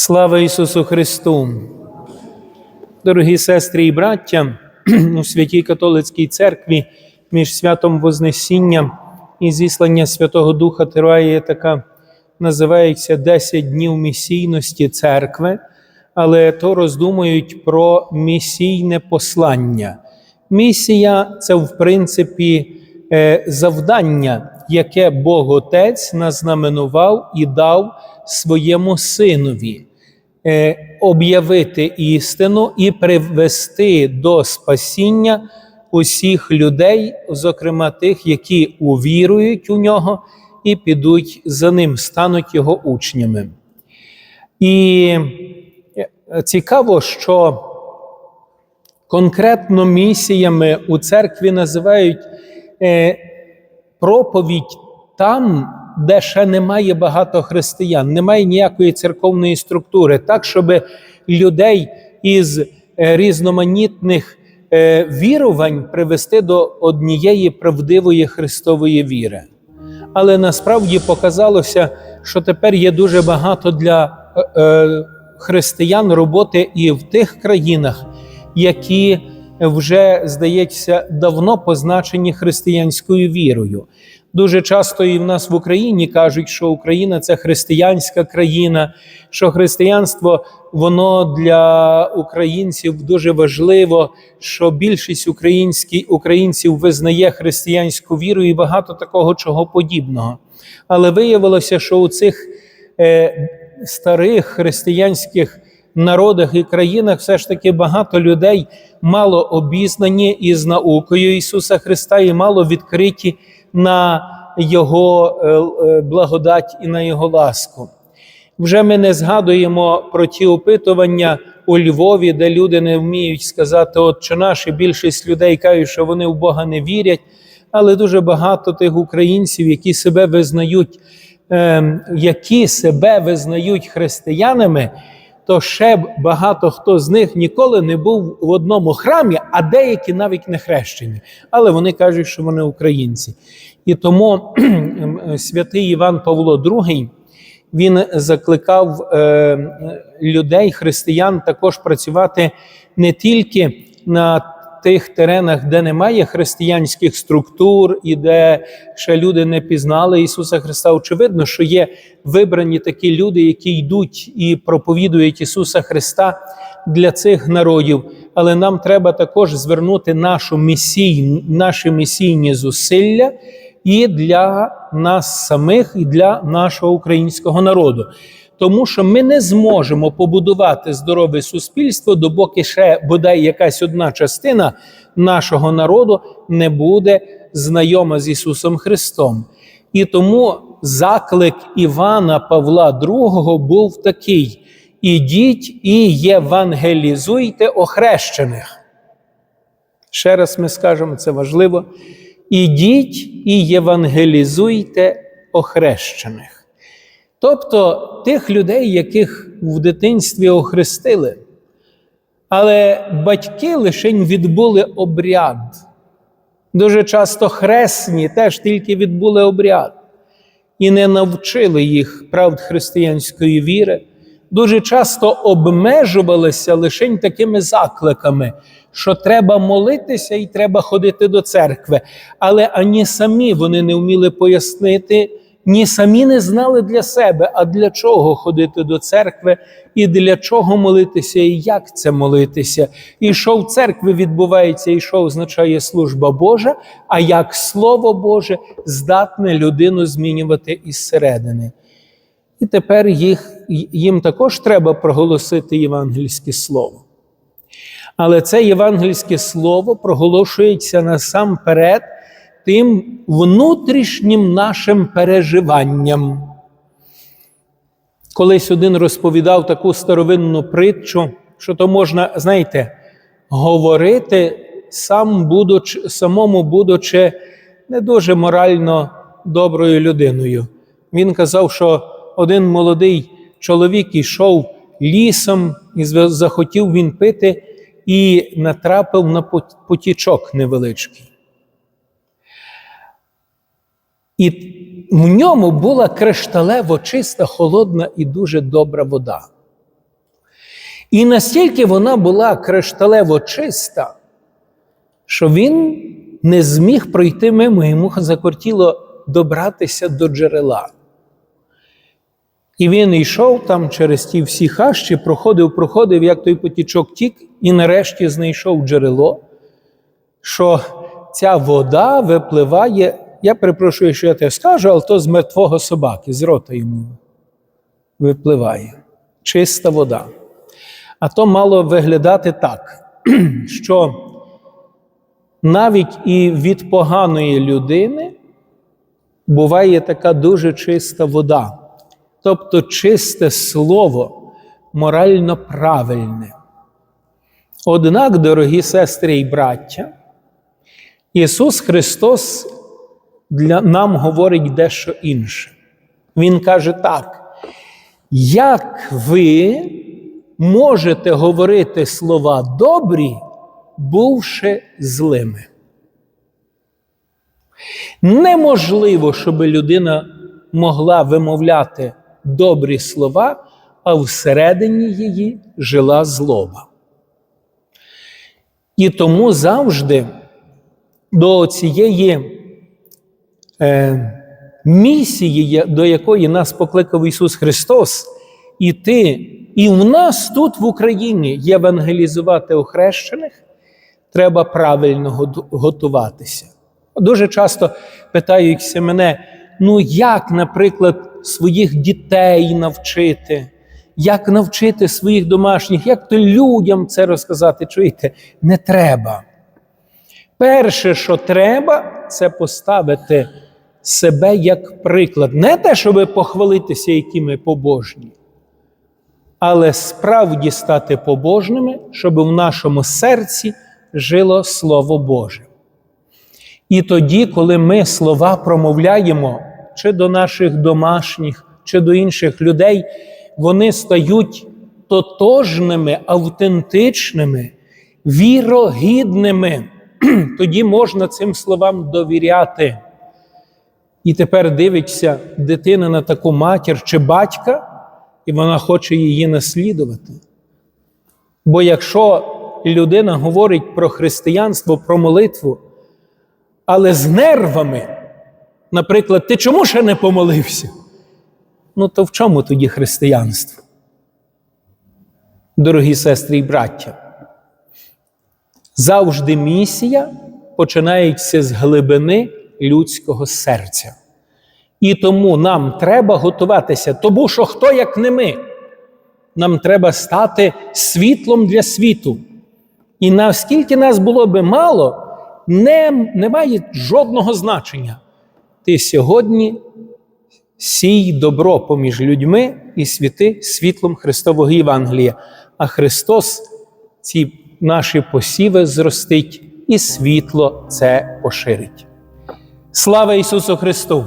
Слава Ісусу Христу! Дорогі сестри і браття, у святій католицькій церкві між святом Вознесіння і зіслання Святого Духа триває така, називається 10 днів місійності церкви, але то роздумують про місійне послання. Місія це, в принципі, е, завдання, яке Бог Отець назнаменував і дав своєму синові. Е, об'явити істину і привести до спасіння усіх людей, зокрема тих, які увірують у нього і підуть за ним, стануть його учнями. І е, цікаво, що конкретно місіями у церкві називають е, проповідь там, де ще немає багато християн, немає ніякої церковної структури, так, щоб людей із е, різноманітних е, вірувань привести до однієї правдивої Христової віри. Але насправді показалося, що тепер є дуже багато для е, християн роботи і в тих країнах, які вже, здається, давно позначені християнською вірою. Дуже часто і в нас в Україні кажуть, що Україна це християнська країна, що християнство воно для українців дуже важливо, що більшість українські, українців визнає християнську віру і багато такого чого подібного. Але виявилося, що у цих е, старих християнських народах і країнах все ж таки багато людей мало обізнані із наукою Ісуса Христа і мало відкриті на Його е, благодать і на Його ласку. Вже ми не згадуємо про ті опитування у Львові, де люди не вміють сказати, от що наші більшість людей кажуть, що вони в Бога не вірять, але дуже багато тих українців, які себе визнають, е, які себе визнають християнами, то ще багато хто з них ніколи не був в одному храмі, а деякі навіть не хрещені. Але вони кажуть, що вони українці. І тому святий Іван Павло II він закликав е, людей, християн, також працювати не тільки на тих теренах, де немає християнських структур і де ще люди не пізнали Ісуса Христа. Очевидно, що є вибрані такі люди, які йдуть і проповідують Ісуса Христа для цих народів. Але нам треба також звернути нашу місій, наші місійні зусилля і для нас самих, і для нашого українського народу. Тому що ми не зможемо побудувати здорове суспільство, допоки ще бодай якась одна частина нашого народу не буде знайома з Ісусом Христом. І тому заклик Івана Павла II був такий: ідіть і євангелізуйте охрещених. Ще раз ми скажемо, це важливо. Ідіть і євангелізуйте охрещених. Тобто тих людей, яких в дитинстві охрестили. Але батьки лише відбули обряд. Дуже часто хресні теж тільки відбули обряд і не навчили їх правд християнської віри. Дуже часто обмежувалися лише такими закликами, що треба молитися і треба ходити до церкви. Але ані самі вони не вміли пояснити, ні самі не знали для себе, а для чого ходити до церкви, і для чого молитися, і як це молитися. І що в церкві відбувається, і що означає служба Божа, а як Слово Боже здатне людину змінювати із середини. І тепер їх, їм також треба проголосити євангельське слово. Але це євангельське слово проголошується насамперед тим внутрішнім нашим переживанням. Колись один розповідав таку старовинну притчу, що то можна, знаєте, говорити сам будучи, самому, будучи не дуже морально доброю людиною. Він казав, що один молодий чоловік йшов лісом і захотів він пити і натрапив на потічок невеличкий. І в ньому була кришталево чиста, холодна і дуже добра вода. І настільки вона була кришталево чиста, що він не зміг пройти мимо, йому закортіло добратися до джерела. І він йшов там через ті всі хащі, проходив, проходив, як той потічок тік, і нарешті знайшов джерело, що ця вода випливає. Я перепрошую, що я те скажу, але то з мертвого собаки, з рота йому випливає. Чиста вода. А то мало виглядати так, що навіть і від поганої людини буває така дуже чиста вода, тобто чисте слово, морально правильне. Однак, дорогі сестри і браття, Ісус Христос для нам говорить дещо інше. Він каже так: як ви можете говорити слова добрі, бувши злими? Неможливо, щоб людина могла вимовляти добрі слова, а всередині її жила злоба. І тому завжди до цієї місії, до якої нас покликав Ісус Христос, іти і в нас тут в Україні євангелізувати охрещених, треба правильно готуватися. Дуже часто питаються мене: ну як, наприклад, своїх дітей навчити, як навчити своїх домашніх, як то людям це розказати? Чуєте, не треба. Перше, що треба, це поставити себе як приклад. Не те, щоб похвалитися, які ми побожні, але справді стати побожними, щоб в нашому серці жило Слово Боже. І тоді, коли ми слова промовляємо чи до наших домашніх, чи до інших людей, вони стають тотожними, автентичними, вірогідними. Тоді можна цим словам довіряти. І тепер дивиться дитина на таку матір чи батька, і вона хоче її наслідувати. Бо якщо людина говорить про християнство, про молитву, але з нервами, наприклад, ти чому ще не помолився? Ну, то в чому тоді християнство? Дорогі сестри і браття, завжди місія починається з глибини людського серця. І тому нам треба готуватися, тому що хто як не ми, нам треба стати світлом для світу. І наскільки нас було би мало, не, не має жодного значення. Ти сьогодні сій добро поміж людьми і світи світлом Христового Євангелія. А Христос ці наші посіви зростить і світло це поширить. Слава Ісусу Христу!